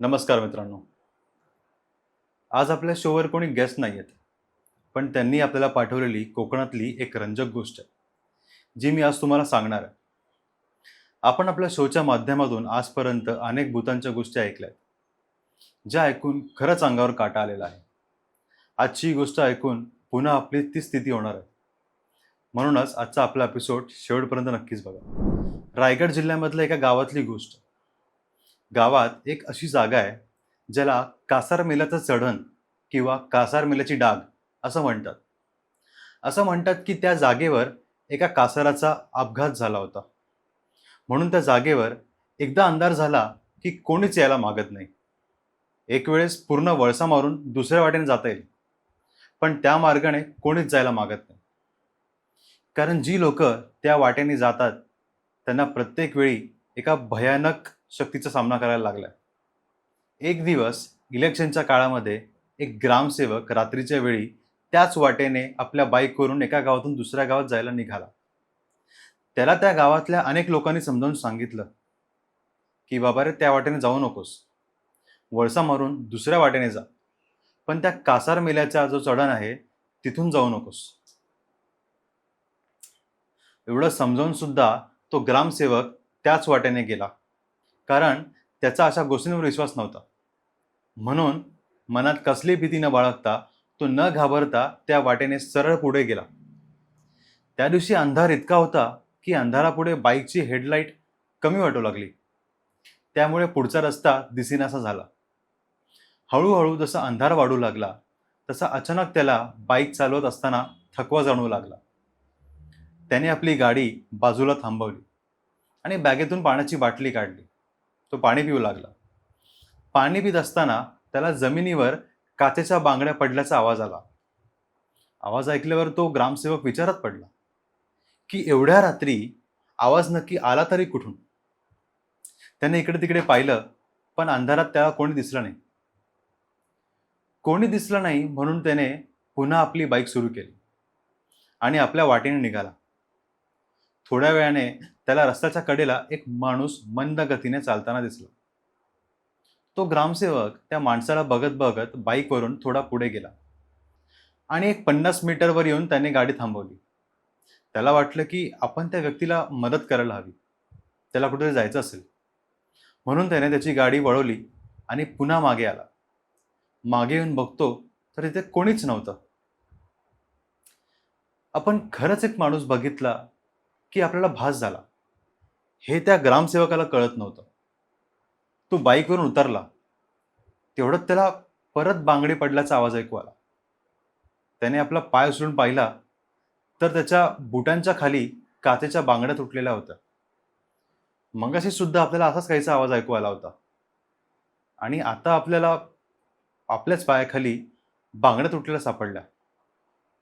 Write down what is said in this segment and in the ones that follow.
नमस्कार मित्रांनो. आज आपल्या शोवर कोणी गेस्ट नाही आहेत पण त्यांनी आपल्याला पाठवलेली कोकणातली एक रंजक गोष्ट आहे जी मी आज तुम्हाला सांगणार आहे. आपण आपल्या शोच्या माध्यमातून आजपर्यंत अनेक भूतांच्या गोष्टी ऐकल्या आहेत ज्या ऐकून खरंच अंगावर काटा आलेला आहे. आजची गोष्ट ऐकून पुन्हा आपली ती स्थिती होणार आहे. म्हणूनच आजचा आपला एपिसोड शेवटपर्यंत नक्कीच बघा. रायगड जिल्ह्यामधल्या एका गावातली गोष्ट गावात एक अशी जागा आहे ज्याला कासार मेलाचं चढण किंवा कासार मेलाची डाग असं म्हणतात. असं म्हणतात की त्या जागेवर एका कासाराचा अपघात झाला होता. म्हणून त्या जागेवर एकदा अंधार झाला की कोणीच यायला मागत नाही. एक वेळेस पूर्ण वळसा मारून दुसऱ्या वाटेने जाता येईल. पण त्या मार्गाने कोणीच जायला मागत नाही. कारण जी लोक त्या वाटेने जातात त्यांना प्रत्येक वेळी एका भयानक शक्तीचा सामना करायला लागला एक दिवस इलेक्शनच्या काळामध्ये एक ग्रामसेवक रात्रीच्या वेळी त्याच वाटेने आपल्या बाईकवरून एका गावातून दुसऱ्या गावात जायला निघाला. त्याला त्या गावातल्या अनेक लोकांनी समजावून सांगितलं की बाबा रे त्या वाटेने जाऊ नकोस. वळसा मारून दुसऱ्या वाटेने जा. पण त्या कासार मेल्याचा जो चढण आहे तिथून जाऊ नकोस. एवढं समजावून सुद्धा तो ग्रामसेवक त्याच वाटेने गेला. कारण त्याचा अशा गोष्टींवर विश्वास नव्हता. म्हणून मनात कसली भीती न बाळगता तो न घाबरता त्या वाटेने सरळ पुढे गेला. त्या दिवशी अंधार इतका होता की अंधारापुढे बाईकची हेडलाईट कमी वाटू लागली. त्यामुळे पुढचा रस्ता दिसेनासा झाला. हळूहळू जसा अंधार वाढू लागला तसा अचानक त्याला बाईक चालवत असताना थकवा जाणवू लागला. त्याने आपली गाडी बाजूला थांबवली आणि बॅगेतून पाण्याची बाटली काढली. तो पाणी पिऊ लागला. पाणी पित असताना त्याला जमिनीवर काचेच्या बांगड्या पडल्याचा आवाज आला. आवाज ऐकल्यावर तो ग्रामसेवक विचारात पडला की एवढ्या रात्री आवाज नक्की आला तरी कुठून? त्याने इकडे तिकडे पाहिलं पण अंधारात त्याला कोणी दिसलं नाही. कोणी दिसलं नाही म्हणून त्याने पुन्हा आपली बाईक सुरू केली आणि आपल्या वाटेने निघाला. थोड्या वेळाने त्याला रस्त्याच्या कडेला एक माणूस मंद गतीने चालताना दिसला. तो ग्रामसेवक त्या माणसाला बघत बघत बाईकवरून थोडा पुढे गेला आणि एक पन्नास मीटरवर येऊन त्याने गाडी थांबवली. त्याला वाटलं की आपण त्या व्यक्तीला मदत करायला हवी. त्याला कुठेतरी जायचं असेल. म्हणून त्याने त्याची गाडी वळवली आणि पुन्हा मागे आला. मागे येऊन बघतो तर तिथे कोणीच नव्हतं. आपण खरंच एक माणूस बघितला की आपल्याला भास झाला. हे त्या ग्रामसेवकाला कळत नव्हतं. तो बाईकवरून उतरला. तेवढंच त्याला परत बांगडी पडल्याचा आवाज ऐकू आला. त्याने आपला पाय उचलून पाहिला तर त्याच्या बुटांच्या खाली काचेच्या बांगड्या तुटलेल्या होत्या. मगाशी सुद्धा आपल्याला असाच काहीचा आवाज ऐकू आला होता. आणि आता आपल्याला आपल्याच पायाखाली बांगड्या तुटलेल्या सापडल्या.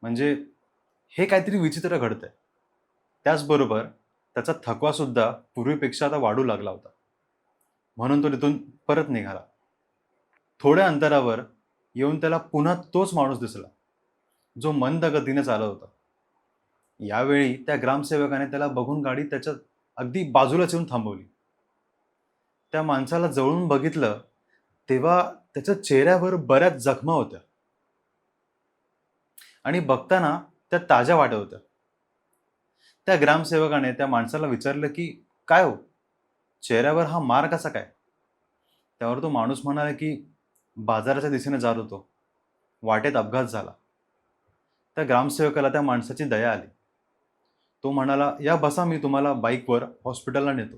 म्हणजे हे काहीतरी विचित्र घडतंय. त्याचबरोबर त्याचा थकवा सुद्धा पूर्वीपेक्षा आता वाढू लागला होता. म्हणून तो तिथून परत निघाला. थोड्या अंतरावर येऊन त्याला पुन्हा तोच माणूस दिसला जो मंद गतीने चालत होता. यावेळी त्या ग्रामसेवकाने त्याला बघून गाडी त्याच्या अगदी बाजूलाच येऊन थांबवली. त्या माणसाला जवळून बघितलं तेव्हा त्याच्या चेहऱ्यावर बऱ्याच जखमा होत्या. आणि बघताना त्या ताज्या वाटत होत्या. त्या ग्रामसेवकाने त्या माणसाला विचारलं की काय हो? चेहऱ्यावर हा मार कसा काय? त्यावर तो माणूस म्हणाला की बाजाराच्या दिशेने जात होतो. वाटेत अपघात झाला. त्या ग्रामसेवकाला त्या माणसाची दया आली. तो म्हणाला या बसा मी तुम्हाला बाईकवर हॉस्पिटलला नेतो.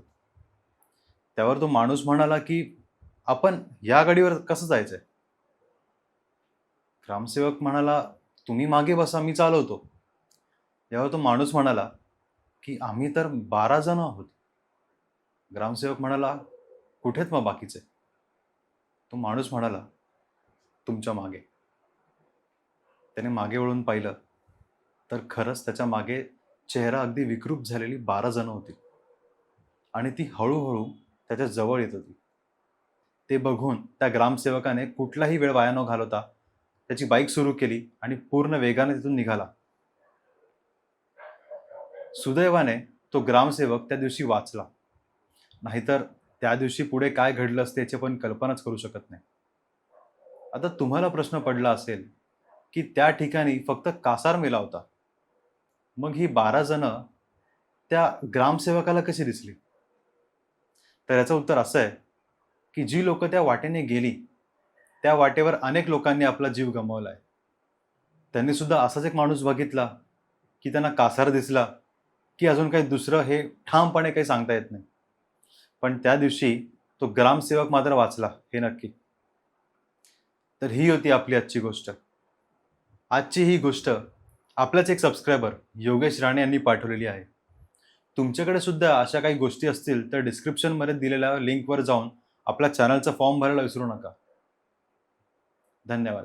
त्यावर तो माणूस म्हणाला की आपण या गाडीवर कसं जायचंय? ग्रामसेवक म्हणाला तुम्ही मागे बसा मी चालवतो. यावर तो माणूस म्हणाला की आम्ही तर बारा जण आहोत. ग्रामसेवक म्हणाला कुठेत मग बाकीचे? तो माणूस म्हणाला तुमच्या मागे. त्याने मागे वळून पाहिलं तर खरंच त्याच्यामागे चेहरा अगदी विकृप झालेली बारा जणं होती. आणि ती हळूहळू त्याच्याजवळ येत होती. ते बघून त्या ग्रामसेवकाने कुठलाही वेळ वाया न घालवता त्याची बाईक सुरू केली आणि पूर्ण वेगाने तिथून निघाला. सुदैवाने तो ग्रामसेवक त्या दिवशी वाचला. नाहीतर त्या दिवशी पुढे काय घडलं असते याची पण कल्पनाच करू शकत नाही. आता तुम्हाला प्रश्न पडला असेल की त्या ठिकाणी फक्त कासार मेला होता. मग ही बारा जण त्या ग्रामसेवकाला कशी दिसली? तर याचं उत्तर असं आहे की जी लोक त्या वाटेने गेली त्या वाटेवर अनेक लोकांनी आपला जीव गमावला आहे त्यांनीसुद्धा असाच एक माणूस बघितला की त्यांना कासार दिसला. की अजून काही दुसरं हे ठामपणे काही सांगता येत नाही. पण त्या दिवशी तो ग्रामसेवक मात्र वाचला हे नक्की. तर ही होती आपली आजची गोष्ट. आजची ही गोष्ट आपल्याच एक सबस्क्रायबर योगेश राणे यांनी पाठवलेली आहे. तुमच्याकडे सुद्धा अशा काही गोष्टी असतील तर डिस्क्रिप्शनमध्ये दिलेल्या लिंकवर जाऊन आपल्या चॅनलचा फॉर्म भरायला विसरू नका. धन्यवाद.